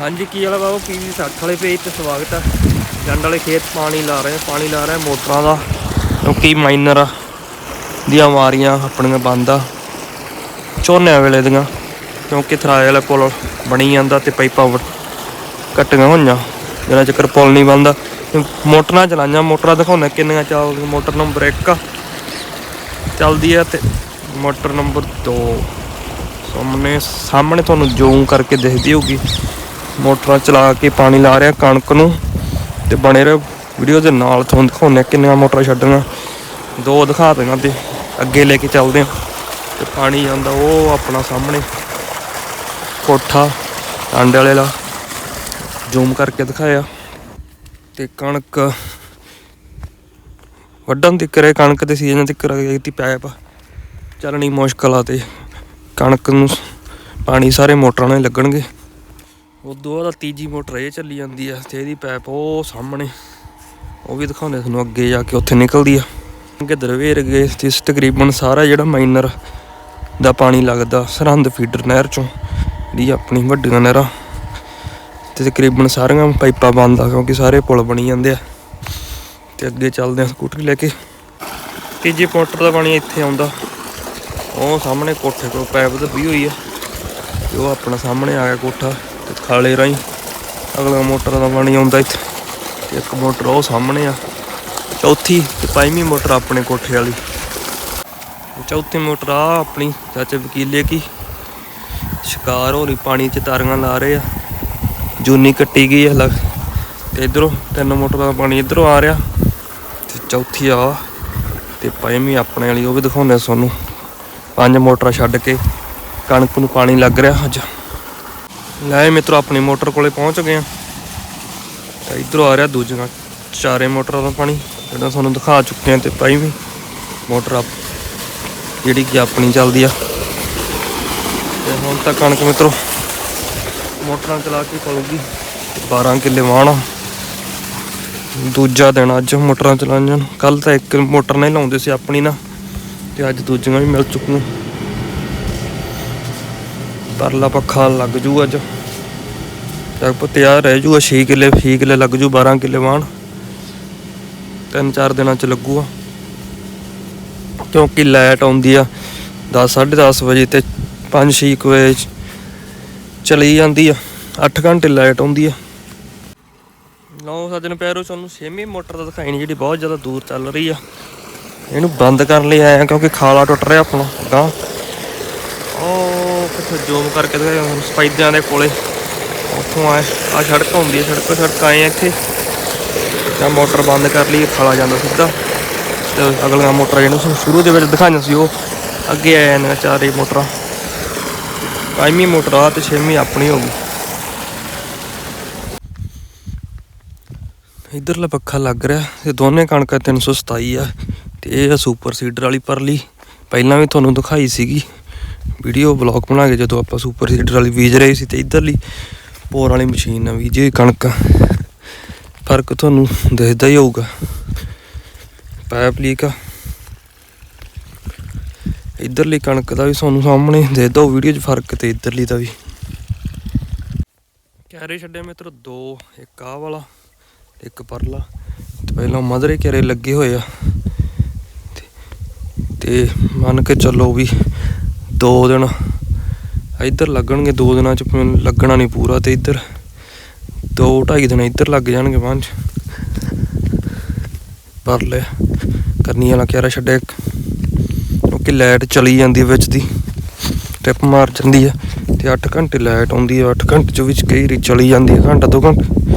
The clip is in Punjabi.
ਹਾਂਜੀ ਕੀ ਵਾਲਾ ਬਾਬੂ? ਪੀਵੀ 60 ਵਾਲੇ ਪੇਜ ਤੇ ਸਵਾਗਤ ਆ। ਜੰਡ ਵਾਲੇ ਖੇਤ ਪਾਣੀ ਲਾ ਰਹੇ ਆ, ਪਾਣੀ ਲਾ ਰਹੇ ਆ ਮੋਟਰਾਂ ਦਾ। ਕਿਉਂਕਿ ਮਾਈਨਰ ਦੀਆਂ ਵਾਰੀਆਂ ਆਪਣੀਆਂ ਬੰਦ ਆ। ਝੋਨੇ ਵੇਲੇ ਦੀਆਂ ਕਿਉਂਕਿ ਥਰਾਏ ਵਾਲਾ ਪੁਲ ਬਣੀ ਜਾਂਦਾ ਤੇ ਪਾਈਪਾਂ ਵ- ਕੱਟੀਆਂ ਹੋਈਆਂ। ਜਿਹੜਾ ਚੱਕਰ ਪੁਲ ਨਹੀਂ ਬੰਦਾ ਮੋਟਰਾਂ ਚਲਾਈਆਂ ਮੋਟਰਾਂ ਦਿਖਾਉਂਦਾ ਕਿੰਨੀਆਂ ਚੱਲਦੀਆਂ। ਮੋਟਰ ਨੰਬਰ 1 ਚੱਲਦੀ ਆ ਤੇ ਮੋਟਰ ਨੰਬਰ 2 ਸਾਹਮਣੇ ਸਾਹਮਣੇ ਤੁਹਾਨੂੰ ਜ਼ੂਮ ਕਰਕੇ ਦਿਖਦੀ ਹੋਊਗੀ। ਮੋਟਰਾਂ ਚਲਾ ਕੇ ਪਾਣੀ ਲਾ ਰਿਹਾ ਕਣਕ ਨੂੰ ਤੇ ਬਣੇ ਰਹੋ ਵੀਡੀਓ ਦੇ ਨਾਲ ਤੁਹਾਨੂੰ ਦਿਖਾਉਂਦੇ ਹਾਂ ਕਿੰਨੀਆਂ ਮੋਟਰਾਂ ਛੱਡੀਆਂ ਦੋ ਦਿਖਾ ਦੇਣਾ ਤੇ, ਅੱਗੇ ਲੈ ਕੇ ਚੱਲਦੇ ਹਾਂ। ਤੇ ਪਾਣੀ ਜਾਂਦਾ ਉਹ ਆਪਣਾ ਸਾਹਮਣੇ, ਕੋਠਾ, ਆਂਡੇ ਵਾਲੇ ਦਾ ਜ਼ੂਮ ਕਰਕੇ ਦਿਖਾਇਆ। ਤੇ ਕਣਕ ਵੱਢਣ ਦੀ ਕਰੇ ਕਣਕ ਦੇ ਸੀਜ਼ਨ ਤੇ ਕਰ ਪੈਪ ਚੱਲਣੀ ਮੁਸ਼ਕਲ ਆ ਤੇ ਕਣਕ ਨੂੰ ਪਾਣੀ ਸਾਰੇ ਮੋਟਰਾਂ ਨਾਲ ਲੱਗਣਗੇ। ਉਦੋਂ ਬਾਅਦ ਤੀਜੀ ਮੋਟਰ ਇਹ ਚੱਲੀ ਜਾਂਦੀ ਆ, ਤੇ ਇਹਦੀ ਪੈਪ ਉਹ ਸਾਹਮਣੇ, ਉਹ ਵੀ ਦਿਖਾਉਂਦੇ ਤੁਹਾਨੂੰ ਅੱਗੇ ਜਾ ਕੇ ਉੱਥੇ ਨਿਕਲਦੀ ਆ। ਗਿੱਦੜ ਵੇਰ ਗਏ ਤੇ ਤਕਰੀਬਨ ਸਾਰਾ ਜਿਹੜਾ ਮਾਈਨਰ ਦਾ ਪਾਣੀ ਲੱਗਦਾ, ਸਰਹੰਦ ਫੀਡਰ ਨਹਿਰ ਚੋਂ, ਜਿਹੜੀ ਆਪਣੀ ਵੱਡੀਆਂ ਨਹਿਰਾਂ, ਤੇ ਤਕਰੀਬਨ ਸਾਰੀਆਂ ਪਾਈਪਾਂ ਬੰਦ ਆ, ਕਿਉਂਕਿ ਸਾਰੇ ਪੁਲ ਬਣੀ ਜਾਂਦੇ ਆ। ਤੇ ਅੱਗੇ ਚੱਲਦੇ ਆ ਸਕੂਟਰੀ ਲੈ ਕੇ। ਤੀਜੀ ਮੋਟਰ ਦਾ ਪਾਣੀ ਇੱਥੇ ਆਉਂਦਾ। ਉਹ ਸਾਹਮਣੇ ਕੋਠੇ ਕੋਲ ਪੈਪ ਦੱਬੀ ਹੋਈ ਆ, ਤੇ ਉਹ ਆਪਣਾ ਸਾਹਮਣੇ ਆ ਗਿਆ ਕੋਠਾ। ਤੇ ਖਾਲੇ ਰਾਹੀਂ ਅਗਲਾ ਮੋਟਰ ਦਾ ਪਾਣੀ ਆਉਂਦਾ ਇੱਥੇ। ਤੇ ਇੱਕ ਮੋਟਰ ਉਹ ਸਾਹਮਣੇ ਆ। ਚੌਥੀ ਤੇ ਪੰਜਵੀਂ ਮੋਟਰ ਆਪਣੇ ਕੋਠੇ ਵਾਲੀ। ਚੌਥੀ ਮੋਟਰ ਆ ਆਪਣੀ, ਚਾਚੇ ਵਕੀਲੇ ਕੀ। ਸ਼ਿਕਾਰ ਹੋ ਰਹੀ ਪਾਣੀ 'ਚ ਤਾਰੀਆਂ ਲਾ ਰਹੇ ਆ। ਜੂਨੀ ਕੱਟੀ ਗਈ ਹੈ ਲੱਗ। ਤੇ ਇਧਰੋਂ ਤਿੰਨ ਮੋਟਰਾਂ ਦਾ ਪਾਣੀ ਇਧਰੋਂ ਆ ਰਿਹਾ। ਤੇ ਚੌਥੀ ਆ ਤੇ ਪੰਜਵੀਂ ਆਪਣੇ ਵਾਲੀ, ਉਹ ਵੀ ਦਿਖਾਉਂਦੇ ਆ ਤੁਹਾਨੂੰ। ਪੰਜ ਮੋਟਰਾਂ ਛੱਡ ਕੇ ਕਣਕ ਨੂੰ ਪਾਣੀ ਲੱਗ ਰਿਹਾ ਅੱਜ। ਲੈ ਮਿੱਤਰੋ, ਆਪਣੀ ਮੋਟਰ ਕੋਲੇ ਪਹੁੰਚ ਗਏ ਆ। ਤਾਂ ਇਧਰੋਂ ਆ ਰਿਹਾ ਦੂਜੀਆਂ ਚਾਰੇ ਮੋਟਰਾਂ ਦਾ ਪਾਣੀ, ਜਿਹੜਾ ਤੁਹਾਨੂੰ ਦਿਖਾ ਚੁੱਕੇ ਆ ਤੇ ਪੰਜਵੀਂ ਮੋਟਰ ਆਪ, ਜਿਹੜੀ ਕਿ ਆਪਣੀ ਚੱਲਦੀ ਆ। ਤੇ ਹੁਣ ਤਾਂ ਕਣਕ ਮਿੱਤਰੋ, ਮੋਟਰਾਂ ਚਲਾ ਕੇ ਪਲੂਗੀ 12 ਕਿੱਲੇ ਵਾਹਣਾ ਦੂਜਾ ਦਿਨ ਅੱਜ ਮੋਟਰਾਂ ਚਲਾਈਆਂ ਨੂੰ ਕੱਲ ਤਾਂ ਇੱਕ ਮੋਟਰ ਨਹੀਂ ਲਾਉਂਦੇ ਸੀ ਆਪਣੀ ਨਾ, ਤੇ ਅੱਜ ਦੂਜੀਆਂ ਵੀ ਮਿਲ ਚੁੱਕੀਆਂ। ਪਰਲਾ ਪੱਖਾ ਲੱਗ ਜੂ ਅੱਜ। ਲਗਭਗ ਤਿਆਰ ਰਹਿ ਜੂਗਾ 6 ਕਿੱਲੇ 6 ਕਿੱਲੇ ਲੱਗ ਜੂ 12 ਕਿੱਲੇ ਵਾਹਣ। ਤਿੰਨ ਚਾਰ ਦਿਨਾਂ ਚ ਲੱਗੂਗਾ। ਕਿਉਂਕਿ ਲਾਈਟ ਆਉਂਦੀ ਆ 10 10:30 ਵਜੇ ਤੇ 5-6 ਵਜੇ ਚਲੀ ਜਾਂਦੀ ਆ। 8 ਘੰਟੇ ਲਾਈਟ ਆਉਂਦੀ ਆ। ਲਓ ਸੱਜਣ ਪਿਆਰੋ ਤੁਹਾਨੂੰ ਛੇਵੀਂ ਮੋਟਰ ਦਾ ਦਿਖਾਈ ਜਿਹੜੀ ਬਹੁਤ ਜ਼ਿਆਦਾ ਦੂਰ ਚੱਲ ਰਹੀ ਆ। ਇਹਨੂੰ ਬੰਦ ਕਰਨ ਲਈ ਆਇਆ ਕਿਉਂਕਿ ਖਾਲਾ ਟੁੱਟ ਰਿਹਾ ਆਪਣਾ ਗਾਂ ਉੱਥੇ ਕਿੱਥੇ ਜ਼ੂਮ ਕਰਕੇ ਦਿਖਾਇਆ ਹੁਣ ਸਪਾਈਦਿਆਂ ਦੇ ਕੋਲੇ। ਉੱਥੋਂ ਆਏ ਆ ਸੜਕ ਹੁੰਦੀ ਹੈ, ਸੜਕ ਸੜਕ ਆਏ ਆ ਇੱਥੇ। ਤਾਂ ਮੋਟਰ ਬੰਦ ਕਰ ਲਈ ਖਾਲਾ ਜਾਂਦਾ ਸਿੱਧਾ। ਤੇ ਅਗਲੀਆਂ ਮੋਟਰਾਂ ਜਿਹਨੂੰ ਤੁਹਾਨੂੰ ਸ਼ੁਰੂ ਦੇ ਵਿੱਚ ਦਿਖਾਈਆਂ ਸੀ, ਉਹ ਅੱਗੇ ਆਏ ਨੇ ਚਾਰੇ ਮੋਟਰਾਂ। ਪੰਜਵੀਂ ਮੋਟਰ ਆ ਤੇ ਛੇਵੀਂ ਆਪਣੀ ਹੋ ਗਈ। ਇਧਰਲਾ ਪੱਖਾ ਲੱਗ ਰਿਹਾ ਤੇ ਦੋਨੇ ਕਣਕਾਂ 327 ਆ। ਤੇ ਇਹ ਆ ਸੁਪਰ ਸੀਡਰ ਵਾਲੀ ਪਰਲੀ। ਪਹਿਲਾਂ ਵੀ ਤੁਹਾਨੂੰ ਦਿਖਾਈ ਸੀਗੀ। ਵੀਡੀਓ ਬਲੌਗ ਬਣਾ ਕੇ ਜਦੋਂ ਆਪਾਂ ਸੁਪਰ ਸੀਡਰ ਵਾਲੀ ਬੀਜ ਰਹੇ ਸੀ ਤੇ ਇਧਰਲੀ ਪੋਰ ਵਾਲੀ ਮਸ਼ੀਨ ਨਾਲ ਬੀਜੀ ਹੋਈ ਕਣਕ ਫ਼ਰਕ ਤੁਹਾਨੂੰ ਦਿਸਦਾ ਹੀ ਹੋਊਗਾ। ਪਾਈਪ ਲੀਕ ਆ। ਇਧਰਲੀ ਕਣਕ ਦਾ ਵੀ ਤੁਹਾਨੂੰ ਸਾਹਮਣੇ ਦਿਖਦਾ, ਉਹ ਵੀਡੀਓ 'ਚ ਫ਼ਰਕ ਤੇ ਇਧਰਲੀ ਦਾ ਵੀ। ਕੈਰੇ ਛੱਡੇ ਮਿੱਤਰ ਦੋ, ਇੱਕ ਆਹ ਵਾਲਾ ਇੱਕ ਪਰਲਾ। ਤੇ ਪਹਿਲਾਂ ਮਧਰੇ ਕੈਰੇ ਲੱਗੇ ਹੋਏ ਆ। ਤੇ- ਤੇ ਮੰਨ ਕੇ ਚੱਲੋ ਵੀ ਦੋ ਦਿਨ। ਇੱਧਰ ਲੱਗਣਗੇ ਦੋ ਦਿਨਾਂ ਚ, ਮੈਨੂੰ ਲੱਗਣਾ ਨਹੀਂ ਪੂਰਾ ਤੇ ਇੱਧਰ ਦੋ ਢਾਈ ਦਿਨ ਇੱਧਰ ਲੱਗ ਜਾਣਗੇ ਪੰਜ ਪਰ ਲੈ ਕਰਨੀ ਵਾਲਾ ਕਿਆਰਾ ਛੱਡਿਆ ਇੱਕ। ਕਿਉਂਕਿ ਲਾਈਟ ਚਲੀ ਜਾਂਦੀ ਹੈ ਵਿੱਚ ਦੀ, ਟਿਪ ਮਾਰ ਜਾਂਦੀ ਹੈ ਤੇ 8 ਘੰਟੇ ਲਾਈਟ ਆਉਂਦੀ ਹੈ 8 ਘੰਟੇ ਚ ਵਿੱਚ ਕਈ ਰੀ ਚਲੀ ਜਾਂਦੀ ਹੈ ਘੰਟਾ ਦੋ ਘੰਟੇ।